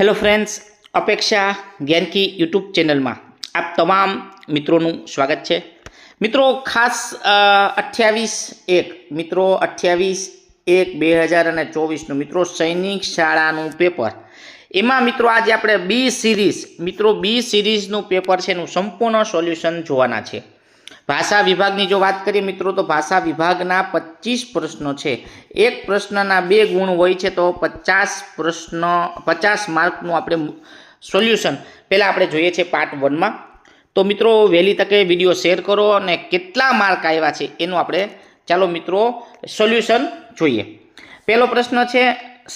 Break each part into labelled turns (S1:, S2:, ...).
S1: Hello friends અપેક્ષા Gyanki YouTube ચેનલમાં આપ તમામ મિત્રોનું સ્વાગત છે. મિત્રો, ખાસ અઠ્યાવીસ એક, મિત્રો, અઠ્યાવીસ એક બે હજાર અને ચોવીસનું મિત્રો સૈનિક શાળાનું પેપર. એમાં મિત્રો આજે આપણે બી સિરીઝ મિત્રો બી સિરીઝનું પેપર છે એનું સંપૂર્ણ સોલ્યુશન જોવાના છે. ભાષા વિભાગની જો વાત કરીએ મિત્રો, તો ભાષા વિભાગના પચીસ પ્રશ્નો છે. એક પ્રશ્નના બે ગુણ હોય છે, તો પચાસ પ્રશ્ન, પચાસ માર્કનું આપણે સોલ્યુશન પહેલાં આપણે જોઈએ છે પાર્ટ વનમાં. તો મિત્રો, વહેલી તકે વીડિયો શેર કરો અને કેટલા માર્ક આવ્યા છે એનું આપણે, ચાલો મિત્રો, સોલ્યુશન જોઈએ. પહેલો પ્રશ્ન છે,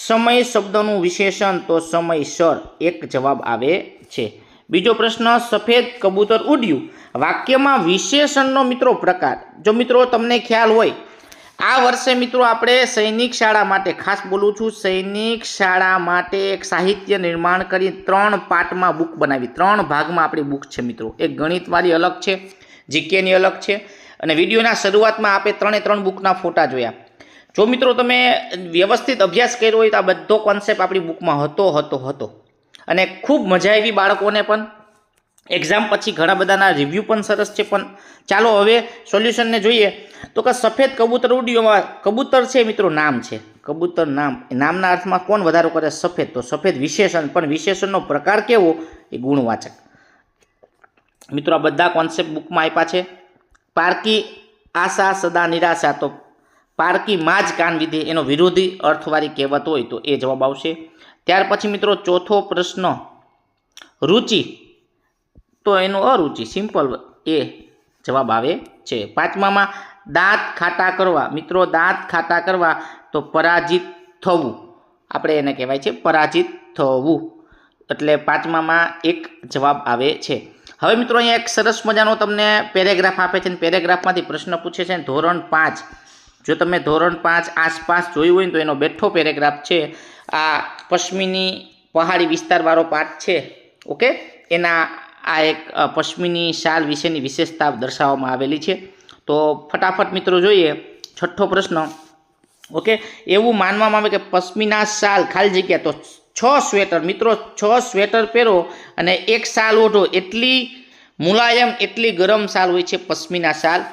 S1: સમય શબ્દનું વિશેષણ, તો સમયસર, એક જવાબ આવે છે. બીજો પ્રશ્ન, સફેદ કબૂતર ઉડ્યું. વાક્યમાં વિશેષણનો મિત્રો પ્રકાર. જો મિત્રો તમને ખ્યાલ હોય, આ વર્ષે મિત્રો આપણે સૈનિક શાળા માટે ખાસ બોલું છું. સૈનિક શાળા માટે એક સાહિત્ય નિર્માણ કરી ત્રણ પાર્ટમાં બુક બનાવી. ત્રણ ભાગમાં આપણી બુક છે મિત્રો. એક ગણિતવાળી અલગ છે, જીકેની અલગ છે અને વિડીયોના શરૂઆતમાં આપણે ત્રણે ત્રણ બુકના ફોટા જોયા. જો મિત્રો તમે વ્યવસ્થિત અભ્યાસ કર્યો હોય તો આ બધો કોન્સેપ્ટ આપણી બુકમાં હતો હતો હતો. અને ખૂબ મજા આવી બાળકોને પણ. એક્ઝામ પછી ઘણા બધાના રિવ્યૂ પણ સરસ છે પણ ચાલો હવે સોલ્યુશનને જોઈએ. તો કે સફેદ કબૂતર ઉડ્યોમાં, કબૂતર છે મિત્રો નામ છે. કબૂતર નામ નામના અર્થમાં કોણ વધારો કરે સફેદ? તો સફેદ વિશેષણ, પણ વિશેષણનો પ્રકાર કેવો? એ ગુણવાચક. મિત્રો આ બધા કોન્સેપ્ટ બુકમાં આપ્યા છે. પારકી આશા સદા નિરાશા, તો પારકીમાં જ કાન વિધે એનો વિરોધી અર્થવાળી કહેવત હોય તો એ જવાબ આવશે. ત્યાર પછી મિત્રો ચોથો પ્રશ્ન, રુચિ. તો એનું અરુચિ સિમ્પલ એ જવાબ આવે છે. પાંચમામાં, દાંત ખાટા કરવા. મિત્રો, દાંત ખાટા કરવા તો પરાજિત થવું. આપણે એને કહેવાય છે પરાજિત થવું. એટલે પાંચમામાં એક જવાબ આવે છે. હવે મિત્રો અહીંયા એક સરસ મજાનો તમને પેરેગ્રાફ આપે છે અને પેરેગ્રાફમાંથી પ્રશ્ન પૂછે છે ધોરણ પાંચ. જો તમે ધોરણ પાંચ આસપાસ જોયું હોય ને તો એનો બેઠો પેરેગ્રાફ છે. આ પશ્મિની પહાડી વિસ્તારવાળો પાઠ છે. ઓકે? એના આ એક પશ્મિની શાલ વિશેની વિશેષતા દર્શાવવામાં આવેલી છે. તો ફટાફટ મિત્રો જોઈએ છઠ્ઠો પ્રશ્ન. ઓકે? એવું માનવામાં આવે કે પશ્મિના શાલ ખાલી જગ્યા તો છ સ્વેટર. મિત્રો, છ સ્વેટર પહેરો અને એક શાલ ઓઢો. એટલી મુલાયમ, એટલી ગરમ શાલ હોય છે પશ્મિના શાલ.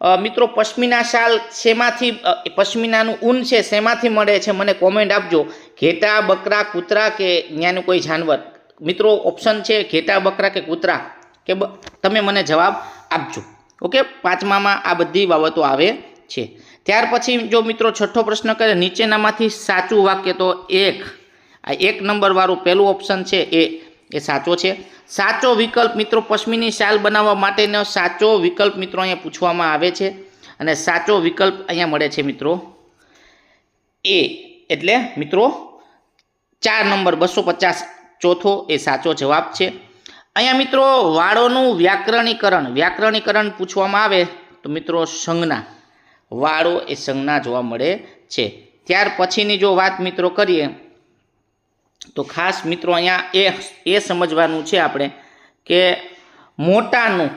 S1: મિત્રો, પશ્મિના શાલ શેમાંથી પશ્મિનાનું ઊન છે, શેમાંથી મળે છે, મને કોમેન્ટ આપજો. ઘેટા, બકરા, કૂતરા કે ત્યાંનું કોઈ જાનવર? મિત્રો ઓપ્શન છે, ઘેટા, બકરા કે કૂતરા? કે તમે મને જવાબ આપજો. ઓકે પાંચમામાં આ બધી બાબતો આવે છે. ત્યાર પછી જો મિત્રો છઠ્ઠો પ્રશ્ન કરે, નીચેનામાંથી સાચું વાક્ય તો એક. આ એક નંબરવાળું પહેલું ઓપ્શન છે એ એ સાચો છે. સાચો વિકલ્પ મિત્રો પશ્મિની શાલ બનાવવા માટેનો સાચો વિકલ્પ મિત્રો અહીંયા પૂછવામાં આવે છે. અને સાચો વિકલ્પ અહીંયા મળે છે મિત્રો. એ એટલે મિત્રો ચાર નંબર બસો પચાસ ચોથો એ સાચો જવાબ છે. અહીંયા મિત્રો વાળોનું વ્યાકરણીકરણ વ્યાકરણીકરણ પૂછવામાં આવે તો મિત્રો સંજ્ઞા. વાળો એ સંજ્ઞા જોવા મળે છે. ત્યાર પછીની જો વાત મિત્રો કરીએ તો ખાસ મિત્રો અહીંયા એ એ સમજવાનું છે આપણે કે મોટાનું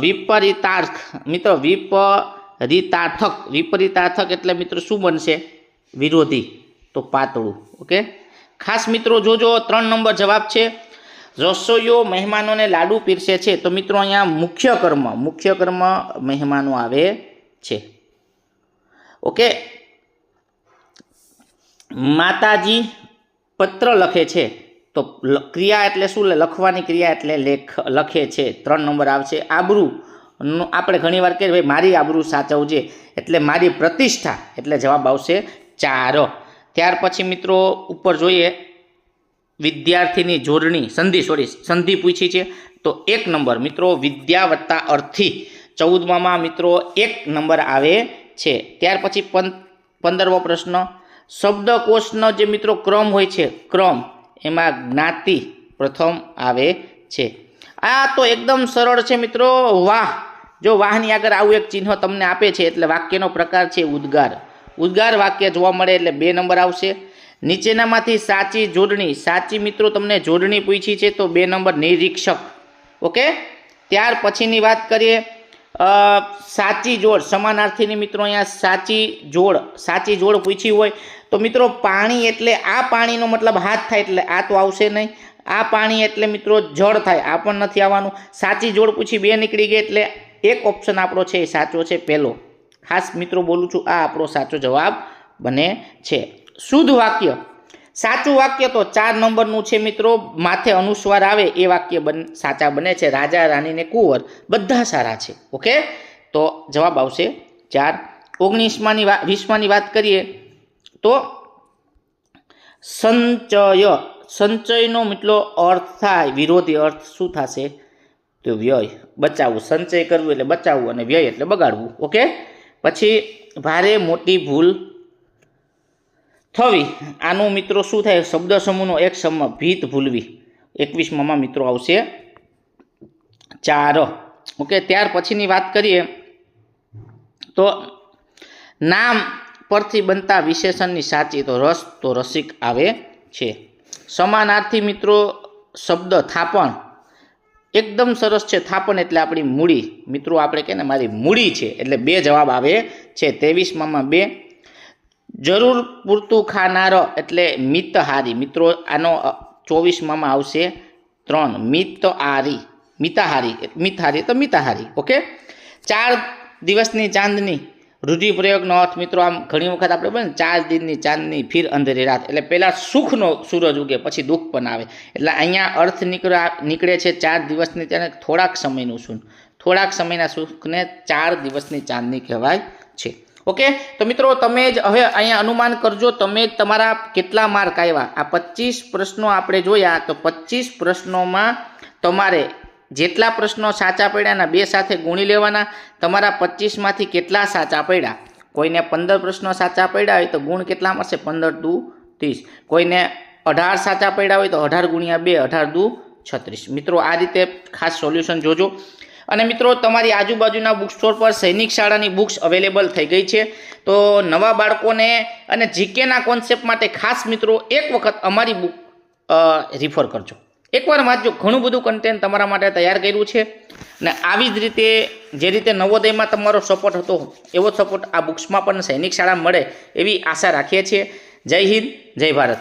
S1: વિપરીતાર્થ, મિત્રો વિપરીતાર્થક વિપરીતાર્થક એટલે મિત્રો શું બનશે? વિરોધી, તો પાતળું, ઓકે? ખાસ મિત્રો જોજો, ત્રણ નંબર જવાબ છે, રસોઈયો મહેમાનોને લાડુ પીરસે છે, તો મિત્રો અહીંયા મુખ્ય કર્મ મુખ્ય કર્મ મહેમાનો આવે છે, ઓકે? માતાજી પત્ર લખે છે. તો ક્રિયા એટલે શું? લખવાની ક્રિયા એટલે લેખ, લખે છે. ત્રણ નંબર આવશે. આબરૂ આપણે ઘણીવાર કહીએ ભાઈ, મારી આબરૂ સાચવજે. એટલે મારી પ્રતિષ્ઠા, એટલે જવાબ આવશે ચાર. ત્યાર પછી મિત્રો ઉપર જોઈએ. વિદ્યાર્થીની જોડણી, સંધિ સોરી સંધિ પૂછી છે. તો એક નંબર મિત્રો, વિદ્યા વત્તા અર્થી. ચૌદમામાં મિત્રો એક નંબર આવે છે. ત્યાર પછી પંદરમો પ્રશ્ન. શબ્દકોશનો જે મિત્રો ક્રમ હોય છે, ક્રમ, એમાં જ્ઞાતિ પ્રથમ આવે છે. આ તો એકદમ સરળ છે મિત્રો. વાહ! જો વાહની આગળ આવું એક ચિહ્ન તમને આપે છે, એટલે વાક્યનો પ્રકાર છે ઉદ્ગાર. ઉદ્ગાર વાક્ય જોવા મળે એટલે બે નંબર આવશે. નીચેનામાંથી સાચી જોડણી, સાચી મિત્રો તમને જોડણી પૂછી છે, તો બે નંબર નિરીક્ષક. ઓકે? ત્યાર પછીની વાત કરીએ. સાચી જોડ, સમાનાર્થીની મિત્રો અહીંયા સાચી જોડ સાચી જોડ પૂછી હોય તો મિત્રો પાણી એટલે આ પાણીનો મતલબ હાથ થાય એટલે આ તો આવશે નહીં. આ પાણી એટલે મિત્રો જળ થાય, આ પણ નથી આવવાનું. સાચી જોડ પૂછી બે નીકળી ગઈ એટલે એક ઓપ્શન આપણો છે એ સાચો છે પહેલો. ખાસ મિત્રો બોલું છું, આ આપણો સાચો જવાબ બને છે. શુદ્ધ વાક્ય. સાચું વાક્ય તો ચાર નંબરનું છે મિત્રો. માથે અનુસ્વાર આવે એ વાક્ય બન, સાચા બને છે. રાજા, રાણીને કુંવર બધા સારા છે. ઓકે? તો જવાબ આવશે ચાર. ઓગણીસમાંની વાત વીસમાંની વાત કરીએ તો સંચય. સંચયનો મિત્રો અર્થ થાય, વિરોધી અર્થ શું થશે? તો વ્યય. બચાવવું. સંચય કરવું એટલે બચાવવું અને વ્યય એટલે બગાડવું. ઓકે? પછી, ભારે મોટી ભૂલ થવી. આનું મિત્રો શું થાય? શબ્દ સમૂહનો એક સમૂહ ભીત ભૂલવી. એકવીસમાં મિત્રો આવશે. ચાર. ઓકે, ત્યાર પછીની વાત કરીએ. તો નામ પરથી બનતા વિશેષણની સાચી તો રસ, તો રસિક આવે છે. સમાનાર્થી મિત્રો, શબ્દ થાપણ. એકદમ સરસ છે થાપણ એટલે આપણી મૂડી. મિત્રો, આપણે કહે ને મારી મૂડી છે. એટલે બે જવાબ આવે છે. ત્રેવીસમાં બે જરૂર પૂરતું ખાનાર એટલે મિતહારી. મિત્રો, આનો ચોવીસમાં આવશે ત્રણ. મિતહારી. મિતાહારી. મિતહારી તો મિતાહારી. ઓકે? ચાર દિવસની ચાંદની. રૂઢિપ્રયોગનો અર્થ, મિત્રો, આમ ઘણી વખત આપણે બોલે ચાર દિનની ચાંદની, ફીર અંધેરી રાત. એટલે પહેલાં સુખનો સૂરજ ઉગે, પછી દુઃખ પણ આવે એટલે અહીંયા અર્થ નીકળે નીકળે છે ચાર દિવસની ત્યારે થોડાક સમયનું સુખ. થોડાક સમયના સુખને ચાર દિવસની ચાંદની કહેવાય છે. ઓકે? તો મિત્રો, તમે જ હવે અહીંયા અનુમાન કરજો, તમે તમારા કેટલા માર્ક આવ્યા? આ પચીસ પ્રશ્નો આપણે જોયા, તો પચીસ પ્રશ્નોમાં તમારે જેટલા પ્રશ્નો સાચા પડ્યા એના બે સાથે ગુણી લેવાના, તમારા પચીસમાંથી કેટલા સાચા પડ્યા? કોઈને પંદર પ્રશ્નો સાચા પડ્યા હોય તો ગુણ કેટલા મળશે? પંદર દુ ત્રીસ. કોઈને અઢાર સાચા પડ્યા હોય તો અઢાર ગુણ્યા બે, અઢાર દુ છત્રીસ. મિત્રો, આ રીતે ખાસ સોલ્યુશન જોજો. અને મિત્રો, તમારી આજુબાજુના બુક સ્ટોર પર સૈનિક શાળાની બુક્સ અવેલેબલ થઈ ગઈ છે. તો નવા બાળકોને અને જીકેના કોન્સેપ્ટ માટે ખાસ મિત્રો, એક વખત અમારી બુક રિફર કરજો. એકવાર વાંચજો. ઘણું બધું કન્ટેન્ટ તમારા માટે તૈયાર કર્યું છે. અને આવી જ રીતે, જે રીતે નવોદયમાં તમારો સપોર્ટ હતો, એવો સપોર્ટ આ બુક્સમાં પણ સૈનિક શાળા મળે એવી આશા રાખીએ છીએ. જય હિન્દ, જય ભારત.